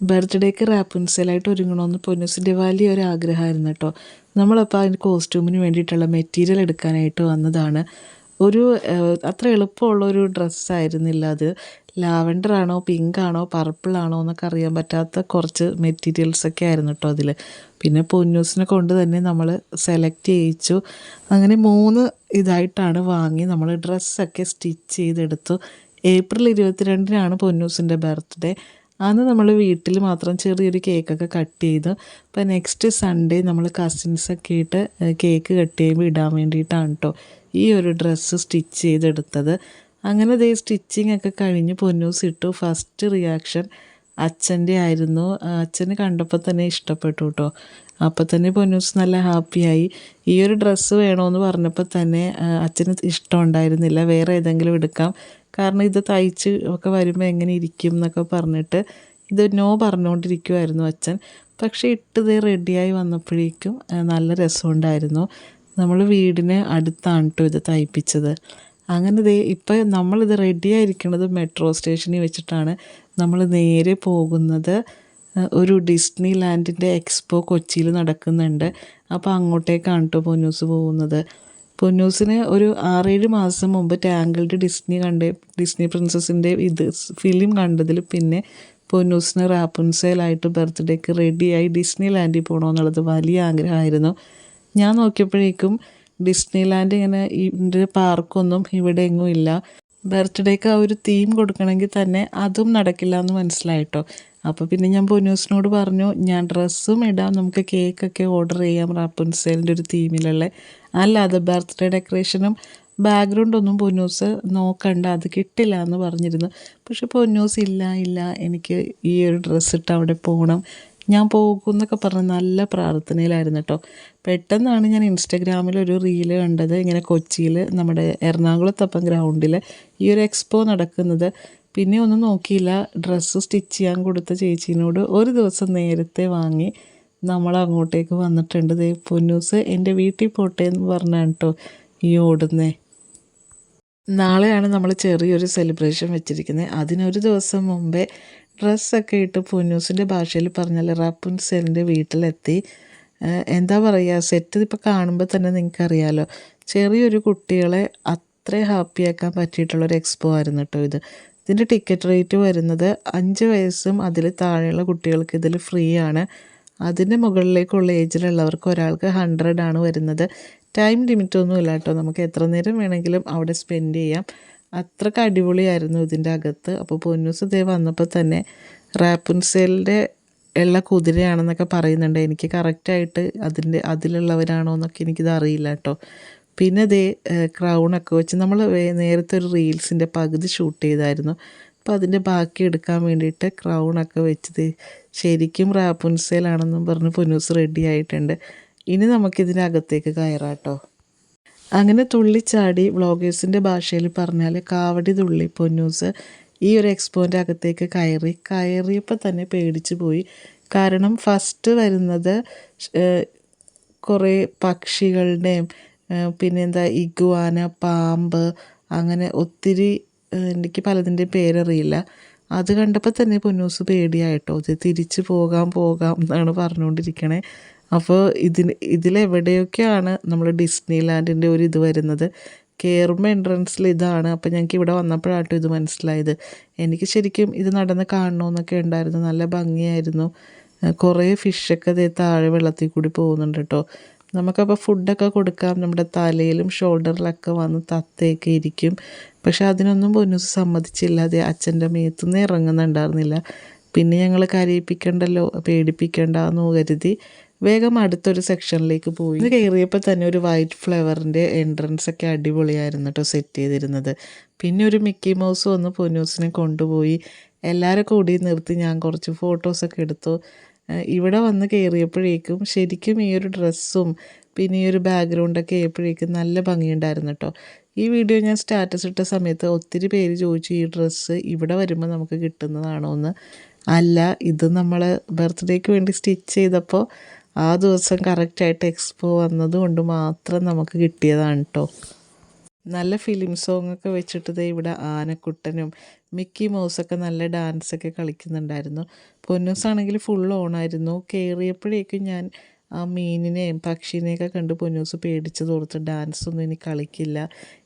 ബർത്ത്ഡേക്ക് റാപ്പുൻസലായിട്ട് ഒരുങ്ങണമെന്ന് പൊന്നുസിന്റെ വലിയ ഒരു ആഗ്രഹമായിരുന്നു കേട്ടോ. നമ്മളപ്പോൾ അതിന്റെ കോസ്റ്റ്യൂമിന് വേണ്ടിയിട്ടുള്ള മെറ്റീരിയൽ എടുക്കാനായിട്ട് വന്നതാണ്. ഒരു അത്ര എളുപ്പമുള്ള ഒരു ഡ്രസ്സായിരുന്നില്ല അത്. ലാവൻഡർ ആണോ പിങ്ക് ആണോ പർപ്പിൾ ആണോ എന്നൊക്കെ അറിയാൻ പറ്റാത്ത കുറച്ച് മെറ്റീരിയൽസ് ഒക്കെ ആയിരുന്നു കേട്ടോ അതിൽ പിന്നെ പൊന്നൂസിനെ കൊണ്ട് തന്നെ നമ്മൾ സെലക്ട് ചെയ്യിച്ചു. അങ്ങനെ മൂന്ന് ഇതായിട്ടാണ് വാങ്ങി നമ്മൾ ഡ്രസ്സൊക്കെ സ്റ്റിച്ച് ചെയ്തെടുത്തു. ഏപ്രിൽ ഇരുപത്തിരണ്ടിനാണ് പൊന്നൂസിന്റെ ബർത്ത്ഡേ. അന്ന് നമ്മൾ വീട്ടിൽ മാത്രം ചെറിയൊരു കേക്കൊക്കെ കട്ട് ചെയ്ത് അപ്പോൾ നെക്സ്റ്റ് സൺഡേ നമ്മൾ കസിൻസൊക്കെ ആയിട്ട് കേക്ക് കട്ട് ചെയ്യുമ്പോൾ ഇടാൻ വേണ്ടിയിട്ടാണ് കേട്ടോ ഈ ഒരു ഡ്രസ്സ് സ്റ്റിച്ച് ചെയ്തെടുത്തത്. അങ്ങനെ ദേ സ്റ്റിച്ചിങ് ഒക്കെ കഴിഞ്ഞ് പൊന്നൂസ് ഇട്ടു. ഫസ്റ്റ് റിയാക്ഷൻ അച്ഛന്റെ ആയിരുന്നു. അച്ഛന് കണ്ടപ്പോൾ തന്നെ ഇഷ്ടപ്പെട്ടു കേട്ടോ അപ്പോൾ തന്നെ പൊന്നൂസ് നല്ല ഹാപ്പിയായി ഈ ഒരു ഡ്രസ്സ് വേണമെന്ന് പറഞ്ഞപ്പോൾ തന്നെ അച്ഛന് ഇഷ്ടമുണ്ടായിരുന്നില്ല വേറെ ഏതെങ്കിലും എടുക്കാം. കാരണം ഇത് തയ്ച്ച് ഒക്കെ വരുമ്പോൾ എങ്ങനെ ഇരിക്കും എന്നൊക്കെ പറഞ്ഞിട്ട് ഇത് നോ പറഞ്ഞുകൊണ്ടിരിക്കുമായിരുന്നു അച്ഛൻ. പക്ഷേ ഇട്ടത് റെഡിയായി വന്നപ്പോഴേക്കും നല്ല രസമുണ്ടായിരുന്നു. നമ്മൾ വീടിന് അടുത്താണ് കേട്ടോ ഇത് തയ്പ്പിച്ചത്. അങ്ങനെ ദേ ഇപ്പം നമ്മളിത് റെഡിയായിരിക്കുന്നത് മെട്രോ സ്റ്റേഷനിൽ വെച്ചിട്ടാണ് നമ്മൾ നേരെ പോകുന്നത്. ഒരു ഡിസ്നി ലാൻഡിന്റെ എക്സ്പോ കൊച്ചിയിൽ നടക്കുന്നുണ്ട്. അപ്പോൾ അങ്ങോട്ടേക്കാണ് കേട്ടോ പൊന്നൂസ് പോകുന്നത്. പൊന്നൂസിന് ഒരു ആറേഴ് മാസം മുമ്പ് ടാങ്കിൾഡ് ഡിസ്നി കണ്ട് ഡിസ്നി പ്രിൻസസിന്റെ ഇത് ഫിലിം കണ്ടതിൽ പിന്നെ പൊന്നൂസിന് റാപ്പുൻസേലായിട്ട് ബർത്ത്ഡേക്ക് റെഡിയായി ഡിസ്നി ലാൻഡിൽ പോകണമെന്നുള്ളത് വലിയ ആഗ്രഹമായിരുന്നു. ഞാൻ നോക്കിയപ്പോഴേക്കും ഡിസ്നി ലാൻഡ് ഇങ്ങനെ ഇതിന്റെ പാർക്കൊന്നും ഇവിടെ എങ്ങും ഇല്ല. ബർത്ത്ഡേക്ക് ആ ഒരു തീം കൊടുക്കണമെങ്കിൽ തന്നെ അതും നടക്കില്ല എന്ന് മനസ്സിലായിട്ടോ അപ്പോൾ പിന്നെ ഞാൻ പൊന്നൂസിനോട് പറഞ്ഞു ഞാൻ ഡ്രസ്സും ഇടാം നമുക്ക് കേക്കൊക്കെ ഓർഡർ ചെയ്യാം റാപ്പൻസേലിന്റെ ഒരു തീമിലുള്ള. അല്ലാതെ ബർത്ത്ഡേ ഡെക്കറേഷനും ബാക്ക്ഗ്രൗണ്ട് ഒന്നും പൊന്നൂസ് നോക്കണ്ട അത് കിട്ടില്ല എന്ന് പറഞ്ഞിരുന്നു. പക്ഷെ പൊന്നൂസ് ഇല്ല ഇല്ല എനിക്ക് ഈ ഒരു ഡ്രസ്സ് ഇട്ട് അവിടെ പോകണം ഞാൻ പോകും എന്നൊക്കെ പറഞ്ഞ് നല്ല പ്രാർത്ഥനയിലായിരുന്നു കേട്ടോ പെട്ടെന്നാണ് ഞാൻ ഇൻസ്റ്റഗ്രാമിൽ ഒരു റീൽ കണ്ടത് ഇങ്ങനെ കൊച്ചിയിൽ നമ്മുടെ എറണാകുളത്തപ്പം ഗ്രൗണ്ടിൽ ഈ ഒരു എക്സ്പോ നടക്കുന്നത്. പിന്നെ ഒന്നും നോക്കിയില്ല. ഡ്രസ്സ് സ്റ്റിച്ച് ചെയ്യാൻ കൊടുത്ത ചേച്ചീനോട് ഒരു ദിവസം നേരത്തെ വാങ്ങി നമ്മൾ അങ്ങോട്ടേക്ക് വന്നിട്ടുണ്ട്. ദേ പൊന്നൂസ് എന്റെ വീട്ടിൽ പോട്ടെ എന്ന് പറഞ്ഞാണ് കേട്ടോ ഈ ഓടുന്നേ. നാളെയാണ് നമ്മൾ ചെറിയൊരു സെലിബ്രേഷൻ വെച്ചിരിക്കുന്നത് അതിനൊരു ദിവസം മുമ്പേ ഡ്രസ്സൊക്കെ ഇട്ട് പൊന്നൂസിന്റെ ഭാഷയിൽ പറഞ്ഞാൽ റാപ്പുൻസെലിന്റെ വീട്ടിലെത്തി. എന്താ പറയുക സെറ്റ് ഇപ്പോൾ കാണുമ്പോൾ തന്നെ നിങ്ങൾക്കറിയാലോ. ചെറിയൊരു കുട്ടികളെ അത്ര ഹാപ്പിയാക്കാൻ പറ്റിയിട്ടുള്ളൊരു എക്സ്പോ ആയിരുന്നു കേട്ടോ ഇത്. ഇതിന്റെ ടിക്കറ്റ് റേറ്റ് വരുന്നത് അഞ്ച് വയസ്സും അതിൽ താഴെയുള്ള കുട്ടികൾക്ക് ഇതിൽ ഫ്രീ ആണ്. അതിന്റെ മുകളിലേക്കുള്ള ഏജിലുള്ളവർക്ക് ഒരാൾക്ക് ഹൺഡ്രഡ് ആണ് വരുന്നത്. ടൈം ലിമിറ്റ് ഇല്ല കേട്ടോ. നമുക്ക് എത്ര നേരം വേണമെങ്കിലും അവിടെ സ്പെൻഡ് ചെയ്യാം. അത്രയ്ക്ക് അടിപൊളിയായിരുന്നു ഇതിന്റെ അകത്ത്. അപ്പോൾ പൊന്നൂസ് ദേ വന്നപ്പോൾ തന്നെ റാപ്പുൻസേലിന്റെ ഉള്ള കുതിരയാണെന്നൊക്കെ പറയുന്നുണ്ട്. എനിക്ക് കറക്റ്റായിട്ട് അതിന്റെ അതിലുള്ളവരാണോ എന്നൊക്കെ എനിക്കിത് അറിയില്ല കേട്ടോ. പിന്നെ ദേ ക്രൗണൊക്കെ വെച്ച് നമ്മൾ നേരത്തെ ഒരു റീൽസിന്റെ പകുതി ഷൂട്ട് ചെയ്തായിരുന്നു. അപ്പോൾ അതിന്റെ ബാക്കി എടുക്കാൻ വേണ്ടിയിട്ട് ക്രൗണൊക്കെ വെച്ചത് ശരിക്കും റാപ്പുൻസേലാണെന്നും പറഞ്ഞ് പൊന്നൂസ് റെഡി ആയിട്ടുണ്ട്. ഇനി നമുക്കിതിന്റെ അകത്തേക്ക് കയറാം കേട്ടോ അങ്ങനെ തുള്ളിച്ചാടി വ്ളോഗേഴ്സിന്റെ ഭാഷയിൽ പറഞ്ഞാൽ കാവടി തുള്ളി പൊന്നൂസ് ഈ ഒരു എക്സ്പോന്റെ അകത്തേക്ക് കയറി. കയറിയപ്പോൾ തന്നെ പേടിച്ചു പോയി. കാരണം ഫസ്റ്റ് വരുന്നത് കുറേ പക്ഷികളുടെയും പിന്നെന്താ ഇഗ്വാന പാമ്പ് അങ്ങനെ ഒത്തിരി എനിക്ക് പലതിന്റെയും പേരറിയില്ല. അത് കണ്ടപ്പോൾ തന്നെ പൊന്നൂസ് പേടിയായിട്ടോ ഇത് തിരിച്ചു പോകാം പോകാം എന്നാണ് പറഞ്ഞുകൊണ്ടിരിക്കണേ അപ്പോൾ ഇതിന് ഇതിലെവിടെയൊക്കെയാണ് നമ്മൾ ഡിസ്നി ലാൻഡിന്റെ ഒരു ഇത് വരുന്നത്? കയറുമ്പോൾ എൻട്രൻസിൽ ഇതാണ്. അപ്പോൾ ഞങ്ങൾക്ക് ഇവിടെ വന്നപ്പോഴാട്ടോ ഇത് മനസ്സിലായത്. എനിക്ക് ശരിക്കും ഇത് നടന്ന് കാണണമെന്നൊക്കെ ഉണ്ടായിരുന്നു. നല്ല ഭംഗിയായിരുന്നു. കുറേ ഫിഷൊക്കെ ദേ താഴെ വെള്ളത്തിൽ കൂടി പോകുന്നുണ്ട് കേട്ടോ നമുക്കപ്പോൾ ഫുഡൊക്കെ കൊടുക്കാം. നമ്മുടെ തലയിലും ഷോൾഡറിലൊക്കെ വന്ന് തത്തയൊക്കെ ഇരിക്കും. പക്ഷെ അതിനൊന്നും പൊന്നൂസ് സമ്മതിച്ചില്ല. അത് അച്ഛന്റെ മേത്തുനിന്ന് ഇറങ്ങുന്നുണ്ടായിരുന്നില്ല. പിന്നെ ഞങ്ങൾ കരയിപ്പിക്കണ്ടല്ലോ പേടിപ്പിക്കണ്ട എന്ന് കരുതി വേഗം അടുത്തൊരു സെക്ഷനിലേക്ക് പോയി. കയറിയപ്പോൾ തന്നെ ഒരു വൈറ്റ് ഫ്ലവറിന്റെ എൻട്രൻസ് ഒക്കെ അടിപൊളിയായിരുന്നു കേട്ടോ സെറ്റ് ചെയ്തിരുന്നത്. പിന്നെ ഒരു മിക്കി മൗസ് വന്ന് പൊന്നൂസിനെ കൊണ്ടുപോയി. എല്ലാവരും കൂടി നിർത്തി ഞാൻ കുറച്ച് ഫോട്ടോസൊക്കെ എടുത്തു. ഇവിടെ വന്ന് കയറിയപ്പോഴേക്കും ശരിക്കും ഈ ഒരു ഡ്രസ്സും പിന്നെ ഈ ഒരു ബാക്ക്ഗ്രൗണ്ടൊക്കെ ആയപ്പോഴേക്കും നല്ല ഭംഗിയുണ്ടായിരുന്നു കേട്ടോ ഈ വീഡിയോ ഞാൻ സ്റ്റാറ്റസ് ഇട്ട സമയത്ത് ഒത്തിരി പേര് ചോദിച്ചു ഈ ഡ്രസ്സ് ഇവിടെ വരുമ്പോൾ നമുക്ക് കിട്ടുന്നതാണോ എന്ന്? അല്ല ഇത് നമ്മൾ ബർത്ത്ഡേക്ക് വേണ്ടി സ്റ്റിച്ച് ചെയ്തപ്പോൾ ആ ദിവസം കറക്റ്റായിട്ട് എക്സ്പോ വന്നത് കൊണ്ട് മാത്രം നമുക്ക് കിട്ടിയതാണ് കേട്ടോ നല്ല ഫിലിം സോങ്ങൊക്കെ വെച്ചിട്ട് ദേ ഇവിടെ ആനക്കുട്ടനും മിക്കി മൗസൊക്കെ നല്ല ഡാൻസ് ഒക്കെ കളിക്കുന്നുണ്ടായിരുന്നു. പൊന്നൂസാണെങ്കിൽ ഫുൾ ഓണായിരുന്നു കയറിയപ്പോഴേക്കും ഞാൻ ആ മീനിനെയും പക്ഷീനെയൊക്കെ കണ്ട് പൊന്നൂസ് പേടിച്ച് തോർത്ത് ഡാൻസൊന്നും ഇനി കളിക്കില്ല.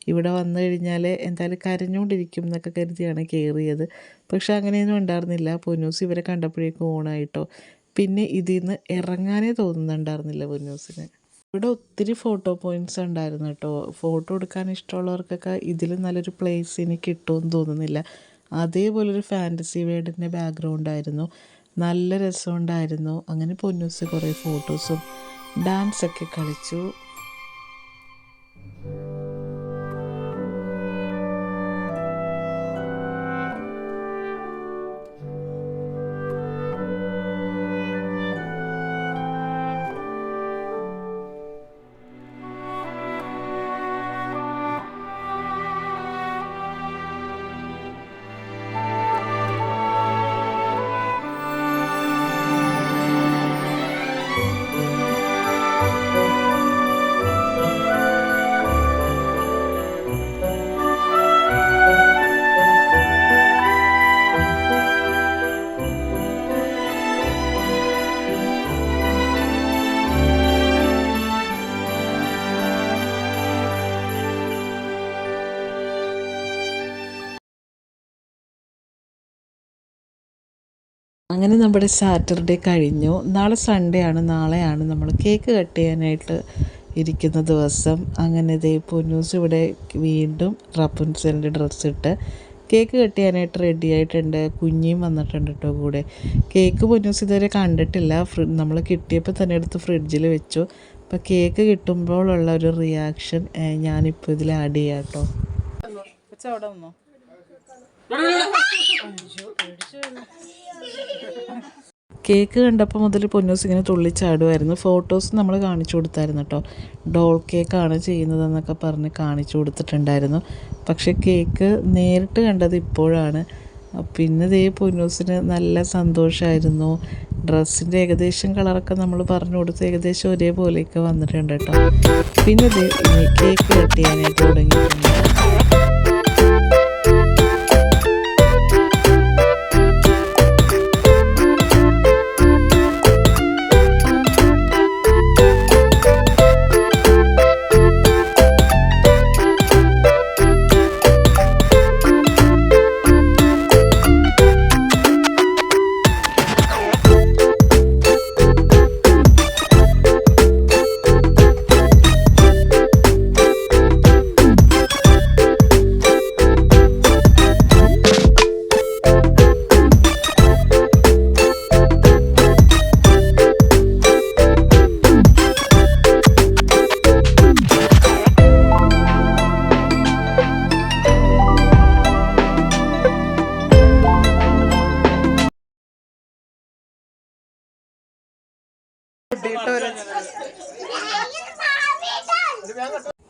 ഇവിടെ വന്നു കഴിഞ്ഞാൽ എന്തായാലും കരഞ്ഞുകൊണ്ടിരിക്കും എന്നൊക്കെ കരുതിയാണ് കയറിയത് പക്ഷെ അങ്ങനെയൊന്നും ഉണ്ടായിരുന്നില്ല. പൊന്നൂസ് ഇവരെ കണ്ടപ്പോഴേക്കും ഓണായിട്ടോ പിന്നെ ഇതിൽ നിന്ന് ഇറങ്ങാനേ തോന്നുന്നുണ്ടായിരുന്നില്ല പൊന്നൂസിന്. ഇവിടെ ഒത്തിരി ഫോട്ടോ പോയിന്റ്സ് ഉണ്ടായിരുന്നു കേട്ടോ. ഫോട്ടോ എടുക്കാൻ ഇഷ്ടമുള്ളവർക്കൊക്കെ ഇതിൽ നല്ലൊരു പ്ലേസ് ഇനി കിട്ടുമെന്ന് തോന്നുന്നില്ല. അതേപോലൊരു ഫാന്റസി വേർഡിന്റെ ബാക്ക്ഗ്രൗണ്ട് ആയിരുന്നു. നല്ല രസമുണ്ടായിരുന്നു. അങ്ങനെ പൊന്നൂസ് കുറേ ഫോട്ടോസും ഡാൻസൊക്കെ കളിച്ചു. അങ്ങനെ നമ്മുടെ സാറ്റർഡേ കഴിഞ്ഞു. നാളെ സൺഡേ ആണ് നാളെയാണ് നമ്മൾ കേക്ക് കട്ട് ചെയ്യാനായിട്ട് ഇരിക്കുന്ന ദിവസം. അങ്ങനെ ദേ പൊന്നൂസ് ഇവിടെ വീണ്ടും റപ്പുൻസലിന്റെ ഡ്രസ്സ് ഇട്ട് കേക്ക് കട്ട് ചെയ്യാനായിട്ട് റെഡി ആയിട്ടുണ്ട്. കുഞ്ഞിയും വന്നിട്ടുണ്ട് കേട്ടോ കൂടെ. കേക്ക് പൊന്നൂസ് ഇതുവരെ കണ്ടിട്ടില്ല. നമ്മൾ കിട്ടിയപ്പോൾ തന്നെ എടുത്ത് ഫ്രിഡ്ജിൽ വെച്ചു. അപ്പോൾ കേക്ക് കിട്ടുമ്പോഴുള്ള ഒരു റിയാക്ഷൻ ഞാനിപ്പോൾ ഇതിൽ ആഡ് ചെയ്യാം കേട്ടോ അവിടെ വന്നോ കേക്ക് കണ്ടപ്പോൾ മുതൽ പൊന്നൂസ് ഇങ്ങനെ തുള്ളിച്ചാടുമായിരുന്നു ഫോട്ടോസ് നമ്മൾ കാണിച്ചു കൊടുത്തായിരുന്നു കേട്ടോ ഡോൾ കേക്കാണ് ചെയ്യുന്നതെന്നൊക്കെ പറഞ്ഞ് കാണിച്ചു കൊടുത്തിട്ടുണ്ടായിരുന്നു. പക്ഷേ കേക്ക് നേരിട്ട് കണ്ടത് ഇപ്പോഴാണ്. പിന്നെ ദേ പൊന്നൂസിന് നല്ല സന്തോഷമായിരുന്നു ഡ്രസ്സിന്റെ ഏകദേശം കളറൊക്കെ നമ്മൾ പറഞ്ഞു കൊടുത്ത് ഏകദേശം ഒരേപോലെയൊക്കെ വന്നിട്ടുണ്ട് കേട്ടോ പിന്നെ ദേ കേക്ക് കട്ട് ചെയ്യാനായിട്ട് തുടങ്ങിയിട്ടുണ്ട്.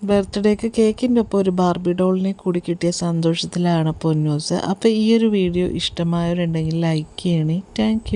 ബർത്ത്ഡേക്ക് കേക്കിന്റെ ഒപ്പം ഒരു ബാർബി ഡോളിനെ കൂടി കിട്ടിയ സന്തോഷത്തിലാണ് പൊന്നൂസ്. അപ്പോൾ ഈ ഒരു വീഡിയോ ഇഷ്ടമായവരുണ്ടെങ്കിൽ ലൈക്ക് ചെയ്യണേ. താങ്ക്